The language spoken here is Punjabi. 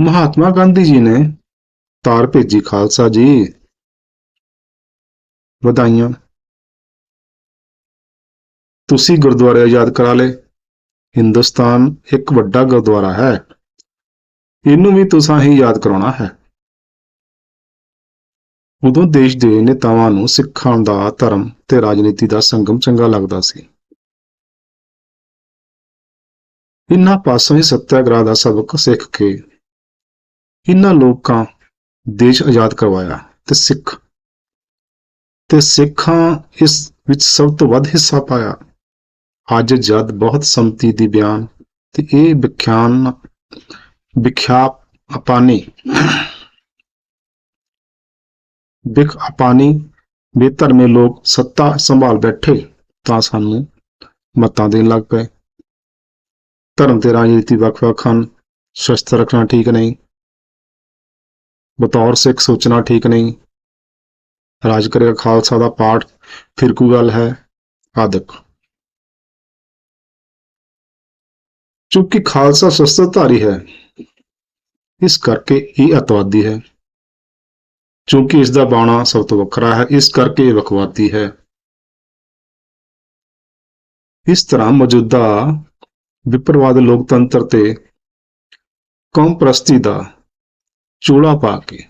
ਮਹਾਤਮਾ ਗਾਂਧੀ ਜੀ ਨੇ ਤਾਰ ਭੇਜੀ ਖਾਲਸਾ ਜੀ। ਵਧਾਈਆਂ। ਤੁਸੀਂ ਗੁਰਦੁਆਰੇ ਆਜ਼ਾਦ ਕਰਾ ਲਏ। ਹਿੰਦੁਸਤਾਨ ਇੱਕ ਵੱਡਾ ਗੁਰਦੁਆਰਾ ਹੈ। ਇਹਨੂੰ ਵੀ ਤੁਸੀਂ ਹੀ ਯਾਦ ਕਰਾਉਣਾ ਹੈ। ਉਦੋਂ ਦੇਸ਼ ਦੇ ਨੇਤਾਵਾਂ ਨੂੰ ਸਿੱਖਾਂ ਦਾ ਧਰਮ ਤੇ ਰਾਜਨੀਤੀ ਦਾ ਸੰਗਮ ਚੰਗਾ ਲੱਗਦਾ ਸੀ। ਇਨ੍ਹਾਂ ਪਾਸੋਂ ਹੀ ਸੱਤਿਆਗ੍ਰਹਿ ਦਾ ਸਬਕ ਸਿੱਖ ਕੇ ਇਹਨਾਂ ਲੋਕਾਂ ਦੇਸ਼ ਆਜ਼ਾਦ ਕਰਵਾਇਆ ਤੇ ਸਿੱਖ। ਤੇ ਸਿੱਖਾਂ ਇਸ ਵਿੱਚ ਸਭ ਤੋਂ ਵੱਧ ਹਿੱਸਾ ਪਾਇਆ। ਅੱਜ ਜਦ ਬਹੁਤ ਸੰਮਤੀ ਦੀ ਬਿਆਨ ਤੇ ਇਹ ਵਿਖਿਆਨ, ਵਿਖਿਆਪ ਆਪਾਨੀ ਵਿਖ ਅਪਾਨੀ ਬੇਧਰਮੇ ਲੋਕ ਸੱਤਾ ਸੰਭਾਲ ਬੈਠੇ ਤਾਂ ਸਾਨੂੰ ਮਤਾਂ ਦੇਣ ਲੱਗ ਪਏ। ਧਰਮ ਤੇ ਰਾਜਨੀਤੀ ਵੱਖ-ਵੱਖ ਹਨ, ਸ਼ਸਤਰ ਰੱਖਣਾ ਠੀਕ ਨਹੀਂ ਬਤੌਰ ਸਿੱਖ ਸੋਚਣਾ ਠੀਕ ਨਹੀਂ। ਰਾਜ ਕਰੇਗਾ ਖਾਲਸਾ ਦਾ ਪਾਠ ਫਿਰਕੂ ਗੱਲ ਹੈ, ਆਦਿਕ। ਚੂੰਕਿ ਖਾਲਸਾ ਸ਼ਸਤਰਧਾਰੀ ਹੈ, ਇਸ ਕਰਕੇ ਇਹ ਅਤਵਾਦੀ ਹੈ। ਚੂੰਕਿ ਇਸ ਦਾ ਬਾਣਾ ਸਭ ਤੋਂ ਵੱਖਰਾ ਹੈ, ਇਸ ਕਰਕੇ ਇਹ ਵੱਖਵਾਦੀ ਹੈ। ਇਸ ਤਰ੍ਹਾਂ ਮੌਜੂਦਾ ਵਿਪਰਵਾਦ ਲੋਕਤੰਤਰ ਤੇ ਕੌਮ ਪ੍ਰਸਤੀ ਦਾ চোরা পাকে।